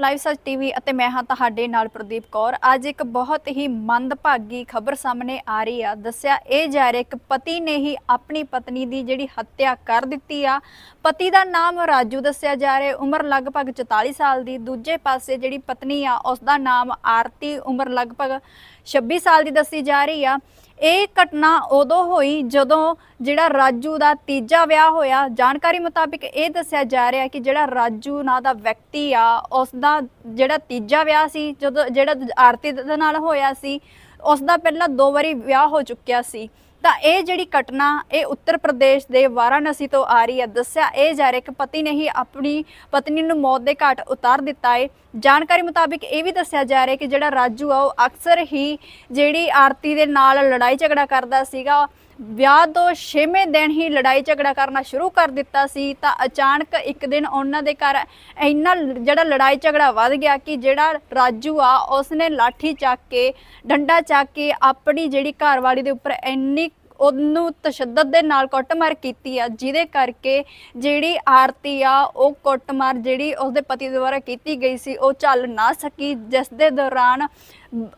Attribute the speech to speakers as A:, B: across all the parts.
A: Live ਸੱਚ TV ਅਤੇ ਮੈਂ ਹਾਂ ਤੁਹਾਡੇ ਨਾਲ ਪ੍ਰਦੀਪ ਕੌਰ। ਅੱਜ ਇੱਕ ਬਹੁਤ ਹੀ ਮੰਦਭਾਗੀ ਖਬਰ ਸਾਹਮਣੇ ਆ ਰਹੀ ਆ। ਦੱਸਿਆ ਇਹ ਜਾ ਰਿਹਾ ਇੱਕ ਪਤੀ ਨੇ ਹੀ ਆਪਣੀ ਪਤਨੀ ਦੀ ਜਿਹੜੀ ਹੱਤਿਆ ਕਰ ਦਿੱਤੀ ਆ। ਪਤੀ ਦਾ ਨਾਮ ਰਾਜੂ ਦੱਸਿਆ ਜਾ ਰਿਹਾ। ਉਮਰ ਲਗਭਗ 44 ਸਾਲ ਦੀ। ਦੂਜੇ ਪਾਸੇ ਜਿਹੜੀ ਪਤਨੀ ਆ ਉਸ ਦਾ ਨਾਮ ਆਰਤੀ। ਉਮਰ ਲਗਭਗ 26 ਸਾਲ ਦੀ ਦੱਸੀ ਜਾ ਰਹੀ ਆ। ਇਹ ਘਟਨਾ ਉਦੋਂ ਹੋਈ ਜਦੋਂ ਜਿਹੜਾ ਰਾਜੂ ਦਾ ਤੀਜਾ ਵਿਆਹ ਹੋਇਆ। ਜਾਣਕਾਰੀ ਮੁਤਾਬਿਕ ਇਹ ਦੱਸਿਆ ਜਾ ਰਿਹਾ ਕਿ ਜਿਹੜਾ ਰਾਜੂ ਨਾਂ ਦਾ ਵਿਅਕਤੀ ਆ ਉਸ ਦਾ ਜਿਹੜਾ ਤੀਜਾ ਵਿਆਹ ਸੀ, ਜਦੋਂ ਜਿਹੜਾ ਆਰਤੀ ਦੇ ਨਾਲ ਹੋਇਆ ਸੀ ਉਸ ਦਾ ਪਹਿਲਾਂ ਦੋ ਵਾਰੀ ਵਿਆਹ ਹੋ ਚੁੱਕਿਆ ਸੀ। ਤਾਂ ਇਹ ਜਿਹੜੀ ਘਟਨਾ, ਇਹ ਉੱਤਰ ਪ੍ਰਦੇਸ਼ ਦੇ ਵਾਰਾਣਸੀ ਤੋਂ ਆ ਰਹੀ ਹੈ। ਦੱਸਿਆ ਇਹ ਜਾ ਰਿਹਾ ਕਿ ਪਤੀ ਨੇ ਹੀ ਆਪਣੀ ਪਤਨੀ ਨੂੰ ਮੌਤ ਦੇ ਘਾਟ ਉਤਾਰ ਦਿੱਤਾ ਹੈ ਜਾਣਕਾਰੀ ਮੁਤਾਬਿਕ ਇਹ ਵੀ ਦੱਸਿਆ ਜਾ ਰਿਹਾ ਕਿ ਜਿਹੜਾ ਰਾਜੂ ਆ, ਉਹ ਅਕਸਰ ਹੀ ਜਿਹੜੀ ਆਰਤੀ ਦੇ ਨਾਲ ਲੜਾਈ ਝਗੜਾ ਕਰਦਾ ਸੀਗਾ। ਵਿਆਹ ਤੋਂ 6ਵੇਂ ਦਿਨ ਹੀ ਲੜਾਈ ਝਗੜਾ ਕਰਨਾ ਸ਼ੁਰੂ ਕਰ ਦਿੱਤਾ ਸੀ, ਤਾਂ ਅਚਾਨਕ ਇੱਕ ਦਿਨ ਉਹਨਾਂ ਦੇ ਘਰ ਇੰਨਾ ਜਿਹੜਾ ਲੜਾਈ ਝਗੜਾ ਵੱਧ ਗਿਆ ਕਿ ਜਿਹੜਾ ਰਾਜੂ ਆ, ਉਸਨੇ ਲਾਠੀ ਚੱਕ ਕੇ, ਡੰਡਾ ਚੱਕ ਕੇ ਆਪਣੀ ਜਿਹੜੀ ਘਰਵਾਲੀ ਦੇ ਉੱਪਰ ਇੰਨੀ ਉਹਨੂੰ ਤਸ਼ੱਦਦ ਦੇ ਨਾਲ ਕੁੱਟਮਾਰ ਕੀਤੀ ਆ, ਜਿਹਦੇ ਕਰਕੇ ਜਿਹੜੀ ਆਰਤੀ ਆ, ਉਹ ਕੁੱਟਮਾਰ ਜਿਹੜੀ ਉਸਦੇ ਪਤੀ ਦੁਆਰਾ ਕੀਤੀ ਗਈ ਸੀ, ਉਹ ਚੱਲ ਨਾ ਸਕੀ ਜਿਸ ਦੇ ਦੌਰਾਨ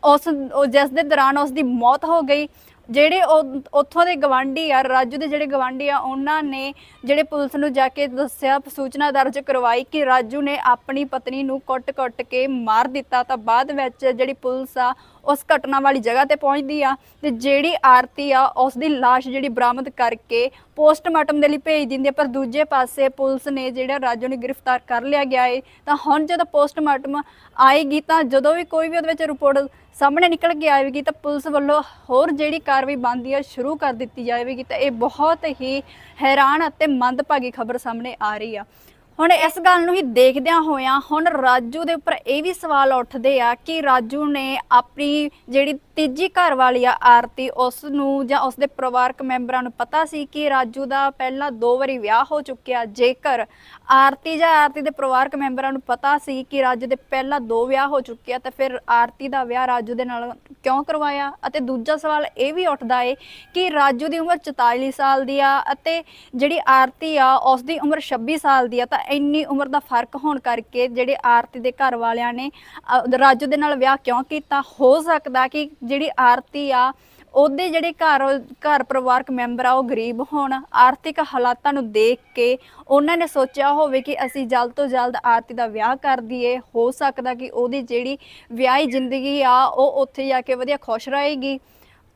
A: ਉਸ ਜਿਸ ਦੇ ਦੌਰਾਨ ਉਸ ਦੀ ਮੌਤ ਹੋ ਗਈ। ਜਿਹੜੇ ਉਹ- ਉੱਥੋਂ ਦੇ ਗਵਾਂਢੀ ਆ, ਰਾਜੂ ਦੇ ਜਿਹੜੇ ਗਵਾਂਢੀ ਆ, ਉਹਨਾਂ ਨੇ ਜਿਹੜੇ ਪੁਲਿਸ ਨੂੰ ਜਾ ਕੇ ਦੱਸਿਆ, ਸੂਚਨਾ ਦਰਜ ਕਰਵਾਈ ਕਿ ਰਾਜੂ ਨੇ ਆਪਣੀ ਪਤਨੀ ਨੂੰ ਕੁੱਟ-ਕੁੱਟ ਕੇ ਮਾਰ ਦਿੱਤਾ। ਤਾਂ ਬਾਅਦ ਵਿੱਚ ਜਿਹੜੀ ਪੁਲਿਸ ਆ ਉਸ ਘਟਨਾ ਵਾਲੀ ਜਗ੍ਹਾ ਤੇ ਪਹੁੰਚਦੀ ਆ ਤੇ ਜਿਹੜੀ ਆਰਤੀ ਆ, ਉਸ ਦੀ ਲਾਸ਼ ਜਿਹੜੀ ਬਰਾਮਦ ਕਰਕੇ ਪੋਸਟਮਾਰਟਮ ਦੇ ਲਈ ਭੇਜ ਦਿੰਦੀ ਆ। ਪਰ ਦੂਜੇ ਪਾਸੇ ਪੁਲਿਸ ਨੇ ਜਿਹੜਾ ਰਾਜੂ ਨੂੰ ਗ੍ਰਿਫਤਾਰ ਕਰ ਲਿਆ ਗਿਆ ਏ, ਤਾਂ ਹੁਣ ਜਦੋਂ ਪੋਸਟਮਾਰਟਮ ਆਏਗੀ ਤਾਂ ਜਦੋਂ ਵੀ ਕੋਈ ਵੀ ਉਹਦੇ ਵਿੱਚ ਰਿਪੋਰਟ ਸਾਹਮਣੇ ਨਿਕਲ ਕੇ ਆਵੇਗੀ ਤਾਂ ਪੁਲਿਸ ਵੱਲੋਂ ਹੋਰ ਜਿਹੜੀ ਕਾਰਵਾਈ ਬਣਦੀ ਆ, ਸ਼ੁਰੂ ਕਰ ਦਿੱਤੀ ਜਾਵੇਗੀ ਤਾਂ ਇਹ ਬਹੁਤ ਹੀ ਹੈਰਾਨ ਅਤੇ ਮੰਦਭਾਗੀ ਖਬਰ ਸਾਹਮਣੇ ਆ ਰਹੀ ਆ। ਹੁਣ ਇਸ ਗੱਲ ਨੂੰ ਹੀ ਦੇਖਦਿਆਂ ਹੋਇਆਂ ਹੁਣ ਰਾਜੂ ਦੇ ਉੱਪਰ ਇਹ ਵੀ ਸਵਾਲ ਉੱਠਦੇ ਆ ਕਿ ਰਾਜੂ ਨੇ ਆਪਣੀ ਜਿਹੜੀ ਤੀਜੀ ਘਰ ਵਾਲੀ ਆ ਆਰਤੀ, ਉਸ ਨੂੰ ਜਾਂ ਉਸ ਦੇ ਪਰਿਵਾਰਕ ਮੈਂਬਰਾਂ ਨੂੰ ਪਤਾ ਸੀ ਕਿ ਰਾਜੂ ਦਾ ਪਹਿਲਾਂ ਦੋ ਵਾਰੀ ਵਿਆਹ ਹੋ ਚੁੱਕਿਆ। ਜੇਕਰ ਆਰਤੀ ਜਾਂ ਆਰਤੀ ਦੇ ਪਰਿਵਾਰਕ ਮੈਂਬਰਾਂ ਨੂੰ ਪਤਾ ਸੀ ਕਿ ਰਾਜੂ ਦੇ ਪਹਿਲਾਂ ਦੋ ਵਿਆਹ ਹੋ ਚੁੱਕੇ ਆ, ਤਾਂ ਫਿਰ ਆਰਤੀ ਦਾ ਵਿਆਹ ਰਾਜੂ ਦੇ ਨਾਲ ਕਿਉਂ ਕਰਵਾਇਆ? ਅਤੇ ਦੂਜਾ ਸਵਾਲ ਇਹ ਵੀ ਉੱਠਦਾ ਏ ਕਿ ਰਾਜੂ ਦੀ ਉਮਰ 44 ਸਾਲ ਦੀ ਆ ਅਤੇ ਜਿਹੜੀ ਆਰਤੀ ਆ, ਉਸ ਦੀ ਉਮਰ 26 ਸਾਲ ਦੀ ਆ, ਤਾਂ ਇੰਨੀ ਉਮਰ ਦਾ ਫ਼ਰਕ ਹੋਣ ਕਰਕੇ ਜਿਹੜੇ ਆਰਤੀ ਦੇ ਘਰ ਵਾਲਿਆਂ ਨੇ ਰਾਜੂ ਦੇ ਨਾਲ ਵਿਆਹ ਕਿਉਂ ਕੀਤਾ? ਹੋ ਸਕਦਾ ਕਿ ਜਿਹੜੀ ਆਰਤੀ ਆ, ਉਹਦੇ ਜਿਹੜੇ ਘਰ ਘਰ ਪਰਿਵਾਰਕ ਮੈਂਬਰ ਆ, ਉਹ ਗਰੀਬ ਹੋਣ। ਆਰਥਿਕ ਹਾਲਾਤਾਂ ਨੂੰ ਦੇਖ ਕੇ ਉਹਨਾਂ ਨੇ ਸੋਚਿਆ ਹੋਵੇ ਕਿ ਅਸੀਂ ਜਲਦ ਤੋਂ ਜਲਦ ਆਰਤੀ ਦਾ ਵਿਆਹ ਕਰ ਦਈਏ। ਹੋ ਸਕਦਾ ਕਿ ਉਹਦੀ ਜਿਹੜੀ ਵਿਆਹੀ ਜ਼ਿੰਦਗੀ ਆ, ਉਹ ਉੱਥੇ ਜਾ ਕੇ ਵਧੀਆ ਖੁਸ਼ ਰਹੇਗੀ।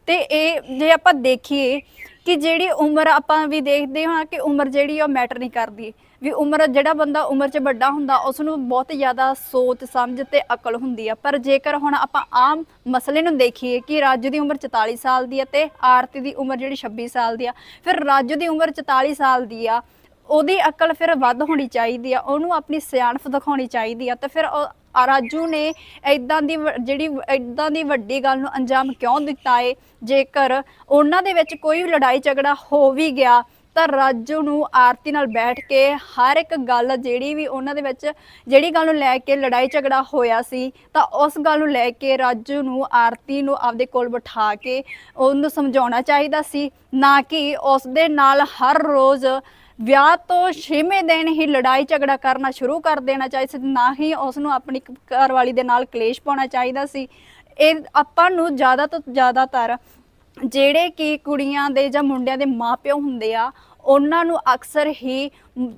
A: ਤੇ ਇਹ ਜੇ ਆਪਾਂ ਦੇਖੀਏ ਕਿ ਜਿਹੜੀ ਉਮਰ ਆਪਾਂ ਵੀ ਦੇਖਦੇ ਹਾਂ ਕਿ ਉਮਰ ਜਿਹੜੀ ਉਹ ਮੈਟਰ ਨਹੀਂ ਕਰਦੀ। ਵੀ ਉਮਰ ਜਿਹੜਾ ਬੰਦਾ ਉਮਰ 'ਚ ਵੱਡਾ ਹੁੰਦਾ ਉਸ ਨੂੰ ਬਹੁਤ ਜ਼ਿਆਦਾ ਸੋਚ, ਸਮਝ ਤੇ ਅਕਲ ਹੁੰਦੀ ਆ। ਪਰ ਜੇਕਰ ਹੁਣ ਆਪਾਂ ਆਮ ਮਸਲੇ ਨੂੰ ਦੇਖੀਏ ਕਿ ਰਾਜੂ ਦੀ ਉਮਰ 44 ਸਾਲ ਦੀ ਹੈ ਤੇ ਆਰਤੀ ਦੀ ਉਮਰ ਜਿਹੜੀ 26 ਸਾਲ ਦੀ ਆ, ਫਿਰ ਰਾਜੂ ਦੀ ਉਮਰ 44 ਸਾਲ ਦੀ ਆ, ਉਹਦੀ ਅਕਲ ਫਿਰ ਵੱਧ ਹੋਣੀ ਚਾਹੀਦੀ ਆ, ਉਹਨੂੰ ਆਪਣੀ ਸਿਆਣਪ ਦਿਖਾਉਣੀ ਚਾਹੀਦੀ ਆ ਤੇ ਫਿਰ ਉਹ ਆ ਰਾਜੂ ਨੇ ਇਦਾਂ ਦੀ ਜਿਹੜੀ ਇਦਾਂ ਦੀ ਵੱਡੀ ਗੱਲ ਨੂੰ ਅੰਜਾਮ ਕਿਉਂ ਦਿੱਤਾ ਏ? ਜੇਕਰ ਉਹਨਾਂ ਦੇ ਵਿੱਚ ਕੋਈ ਲੜਾਈ ਝਗੜਾ ਹੋ ਵੀ ਗਿਆ, ਤਾਂ ਰਾਜੂ ਨੂੰ ਆਰਤੀ ਨਾਲ ਬੈਠ ਕੇ ਹਰ ਇੱਕ ਗੱਲ ਜਿਹੜੀ ਵੀ ਉਹਨਾਂ ਦੇ ਵਿੱਚ, ਜਿਹੜੀ ਗੱਲ ਨੂੰ ਲੈ ਕੇ ਲੜਾਈ ਝਗੜਾ ਹੋਇਆ ਸੀ, ਤਾਂ ਉਸ ਗੱਲ ਨੂੰ ਲੈ ਕੇ ਰਾਜੂ ਨੂੰ, ਆਰਤੀ ਨੂੰ ਆਪਦੇ ਕੋਲ ਬਿਠਾ ਕੇ ਉਹਨੂੰ ਸਮਝਾਉਣਾ ਚਾਹੀਦਾ ਸੀ, ਨਾ ਕਿ ਉਸ ਦੇ ਨਾਲ ਹਰ ਰੋਜ਼ ਵਿਆਹ ਤੋਂ 6ਵੇਂ ਦਿਨ ਹੀ ਲੜਾਈ ਝਗੜਾ ਕਰਨਾ ਸ਼ੁਰੂ ਕਰ ਦੇਣਾ ਚਾਹੀਦਾ ਸੀ, ਨਾ ਹੀ ਉਸ ਨੂੰ ਆਪਣੀ ਘਰਵਾਲੀ ਦੇ ਨਾਲ ਕਲੇਸ਼ ਪਾਉਣਾ ਚਾਹੀਦਾ ਸੀ। ਇਹ ਆਪਾਂ ਨੂੰ ਜ਼ਿਆਦਾ ਤੋਂ ਜ਼ਿਆਦਾਤਰ ਜਿਹੜੇ ਕਿ ਕੁੜੀਆਂ ਦੇ ਜਾਂ ਮੁੰਡਿਆਂ ਦੇ ਮਾਪਿਓ ਹੁੰਦੇ ਆ ਉਹਨਾਂ ਨੂੰ ਅਕਸਰ ਹੀ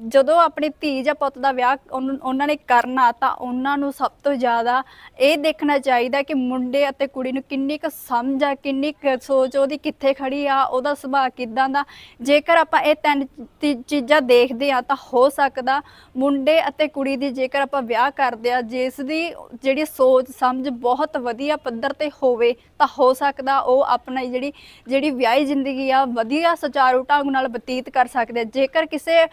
A: ਜਦੋਂ ਆਪਣੀ ਧੀ ਜਾਂ ਪੁੱਤ ਦਾ ਵਿਆਹ ਉਹਨੂੰ- ਉਹਨਾਂ ਨੇ ਕਰਨਾ ਤਾਂ ਉਹਨਾਂ ਨੂੰ ਸਭ ਤੋਂ ਜ਼ਿਆਦਾ ਇਹ ਦੇਖਣਾ ਚਾਹੀਦਾ ਕਿ ਮੁੰਡੇ ਅਤੇ ਕੁੜੀ ਨੂੰ ਕਿੰਨੀ ਕੁ ਸਮਝ ਆ, ਕਿੰਨੀ ਕੁ ਸੋਚ ਉਹਦੀ ਕਿੱਥੇ ਖੜੀ ਆ, ਉਹਦਾ ਸੁਭਾਅ ਕਿਦਾਂ ਦਾ। ਜੇਕਰ ਆਪਾਂ ਇਹ ਤਿੰਨ ਤੀ- ਚੀਜ਼ਾਂ ਦੇਖਦੇ ਆ ਤਾਂ ਹੋ ਸਕਦਾ ਮੁੰਡੇ ਅਤੇ ਕੁੜੀ ਦੀ ਜੇਕਰ ਆਪਾਂ ਵਿਆਹ ਕਰਦੇ ਆ ਜਿਸ ਦੀ ਜਿਹੜੀ ਸੋਚ, ਸਮਝ ਬਹੁਤ ਵਧੀਆ ਪੱਧਰ ਤੇ ਹੋਵੇ ਤਾਂ ਹੋ ਸਕਦਾ ਉਹ ਆਪਣਾ ਜਿਹੜੀ ਜਿਹੜੀ ਵਿਆਹੀ ਜ਼ਿੰਦਗੀ ਆ, ਵਧੀਆ ਸੁਚਾਰੂ ਢੰਗ ਨਾਲ ਬਤੀਤ ਕਰ ਸਕਦੇ ਜੇਕਰ ਕਿਸੇ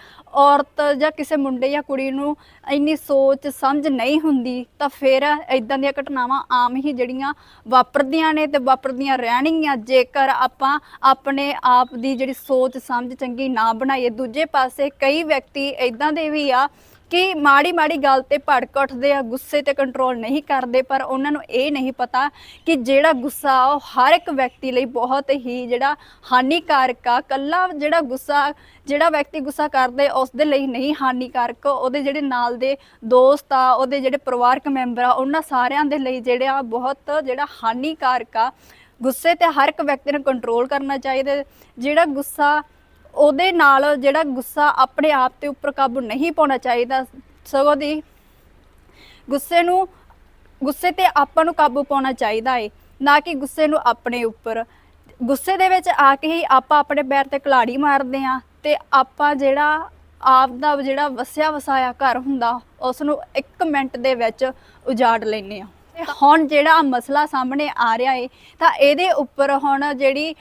A: ਔਰਤ ਜਾਂ ਕਿਸੇ ਮੁੰਡੇ ਜਾਂ ਕੁੜੀ ਨੂੰ ਇੰਨੀ ਸੋਚ, ਸਮਝ ਨਹੀਂ ਹੁੰਦੀ, ਤਾਂ ਫਿਰ ਇਦਾਂ ਦੀਆਂ ਘਟਨਾਵਾਂ ਆਮ ਹੀ ਜਿਹੜੀਆਂ ਵਾਪਰਦੀਆਂ ਨੇ ਤੇ ਵਾਪਰਦੀਆਂ ਰਹਿਣਗੀਆਂ। ਜੇਕਰ ਆਪਾਂ ਆਪਣੇ ਆਪ ਦੀ ਜਿਹੜੀ ਸੋਚ, ਸਮਝ ਚੰਗੀ ਨਾ ਬਣਾਈਏ, ਦੂਜੇ ਪਾਸੇ ਕਈ ਵਿਅਕਤੀ ਇਦਾਂ ਦੇ ਵੀ ਆ ਕਿ ਮਾੜੀ ਮਾੜੀ ਗੱਲ ਤੇ ਭੜਕ ਉੱਠਦੇ ਆ, ਗੁੱਸੇ ਤੇ ਕੰਟਰੋਲ ਨਹੀਂ ਕਰਦੇ, ਪਰ ਉਹਨਾਂ ਨੂੰ ਇਹ ਨਹੀਂ ਪਤਾ ਕਿ ਜਿਹੜਾ ਗੁੱਸਾ ਉਹ ਹਰ ਇੱਕ ਵਿਅਕਤੀ ਲਈ ਬਹੁਤ ਹੀ ਜਿਹੜਾ ਹਾਨੀਕਾਰਕ ਆ। ਕੱਲਾ ਜਿਹੜਾ ਗੁੱਸਾ, ਜਿਹੜਾ ਵਿਅਕਤੀ ਗੁੱਸਾ ਕਰਦੇ ਉਸ ਦੇ ਲਈ ਨਹੀਂ ਹਾਨੀਕਾਰਕ। ਉਹਦੇ ਜਿਹੜੇ ਨਾਲ ਦੇ ਦੋਸਤ ਆ, ਉਹਦੇ ਜਿਹੜੇ ਪਰਿਵਾਰਕ ਮੈਂਬਰ ਆ, ਉਹਨਾਂ ਸਾਰਿਆਂ ਦੇ ਲਈ ਜਿਹੜਾ ਬਹੁਤ ਜਿਹੜਾ ਹਾਨੀਕਾਰਕ ਆ। ਗੁੱਸੇ ਤੇ ਹਰ ਇੱਕ ਵਿਅਕਤੀ ਨੂੰ ਕੰਟਰੋਲ ਕਰਨਾ ਚਾਹੀਦਾ। ਜਿਹੜਾ ਗੁੱਸਾ ਉਹਦੇ ਨਾਲ ਜਿਹੜਾ ਗੁੱਸਾ ਆਪਣੇ ਆਪ ਤੇ ਉੱਪਰ ਕਾਬੂ ਨਹੀਂ ਪਾਉਣਾ ਚਾਹੀਦਾ ਸਗੋਂ ਦੀ ਗੁੱਸੇ ਨੂੰ, ਗੁੱਸੇ ਤੇ ਆਪਾਂ ਨੂੰ ਕਾਬੂ ਪਾਉਣਾ ਚਾਹੀਦਾ ਏ, ਨਾ ਕਿ ਗੁੱਸੇ ਨੂੰ ਆਪਣੇ ਉੱਪਰ। ਗੁੱਸੇ ਦੇ ਵਿੱਚ ਆ ਕੇ ਹੀ ਆਪਾਂ ਆਪਣੇ ਪੈਰ ਤੇ ਕਲਾੜੀ ਮਾਰਦੇ ਆ ਤੇ ਆਪਾਂ ਜਿਹੜਾ ਆਪ ਦਾ ਜਿਹੜਾ ਵਸਿਆ ਵਸਾਇਆ ਘਰ ਹੁੰਦਾ ਉਸ ਨੂੰ 1 ਮਿੰਟ ਦੇ ਵਿੱਚ ਉਜਾੜ ਲੈਨੇ ਆ ਤੇ ਹੁਣ ਜਿਹੜਾ ਮਸਲਾ ਸਾਹਮਣੇ ਆ ਰਿਹਾ ਏ, ਤਾਂ ਇਹਦੇ ਉੱਪਰ ਹੁਣ ਜਿਹੜੀ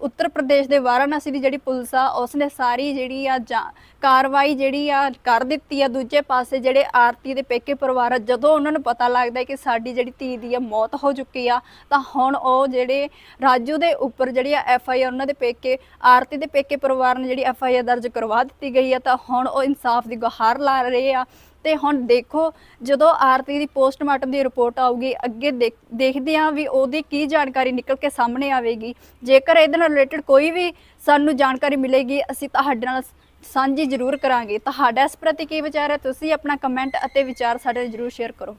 A: ਉੱਤਰ ਪ੍ਰਦੇਸ਼ ਦੇ ਵਾਰਾਣਸੀ ਦੀ ਜਿਹੜੀ ਪੁਲਿਸ ਆ, ਉਸਨੇ ਸਾਰੀ ਜਿਹੜੀ ਆ ਜਾਂ- ਕਾਰਵਾਈ ਜਿਹੜੀ ਆ ਕਰ ਦਿੱਤੀ ਆ ਦੂਜੇ ਪਾਸੇ ਜਿਹੜੇ ਆਰਤੀ ਦੇ ਪੇਕੇ ਪਰਿਵਾਰ ਆ, ਜਦੋਂ ਉਹਨਾਂ ਨੂੰ ਪਤਾ ਲੱਗਦਾ ਕਿ ਸਾਡੀ ਜਿਹੜੀ ਧੀ ਦੀ ਆ ਮੌਤ ਹੋ ਚੁੱਕੀ ਆ, ਤਾਂ ਹੁਣ ਉਹ ਜਿਹੜੇ ਰਾਜੂ ਦੇ ਉੱਪਰ ਜਿਹੜੀ ਆ ਐਫ ਆਈ ਆਰ ਉਹਨਾਂ ਦੇ ਪੇਕੇ, ਆਰਤੀ ਦੇ ਪੇਕੇ ਪਰਿਵਾਰ ਨੇ ਜਿਹੜੀ ਐਫ ਆਈ ਆਰ ਦਰਜ ਕਰਵਾ ਦਿੱਤੀ ਗਈ ਆ, ਤਾਂ ਹੁਣ ਉਹ ਇਨਸਾਫ ਦੀ ਗੁਹਾਰ ਲਾ ਰਹੇ ਆ। ਤੇ ਹੁਣ ਦੇਖੋ, ਜਦੋਂ ਆਰਤੀ ਦੀ ਪੋਸਟਮਾਰਟਮ ਦੀ ਰਿਪੋਰਟ ਆਊਗੀ, ਅੱਗੇ ਦੇਖਦੇ ਹਾਂ ਵੀ ਉਹਦੀ ਕੀ ਜਾਣਕਾਰੀ ਨਿਕਲ ਕੇ ਸਾਹਮਣੇ ਆਵੇਗੀ। ਜੇਕਰ ਇਹਦੇ ਨਾਲ ਰਿਲੇਟਡ ਕੋਈ ਵੀ ਸਾਨੂੰ ਜਾਣਕਾਰੀ ਮਿਲੇਗੀ, ਅਸੀਂ ਤੁਹਾਡੇ ਨਾਲ ਸਾਂਝੀ ਜ਼ਰੂਰ ਕਰਾਂਗੇ। ਤੁਹਾਡਾ ਇਸ ਪ੍ਰਤੀ ਕੀ ਵਿਚਾਰ ਹੈ, ਤੁਸੀਂ ਆਪਣਾ ਕਮੈਂਟ ਅਤੇ ਵਿਚਾਰ ਸਾਡੇ ਨਾਲ ਜ਼ਰੂਰ ਸ਼ੇਅਰ ਕਰੋ।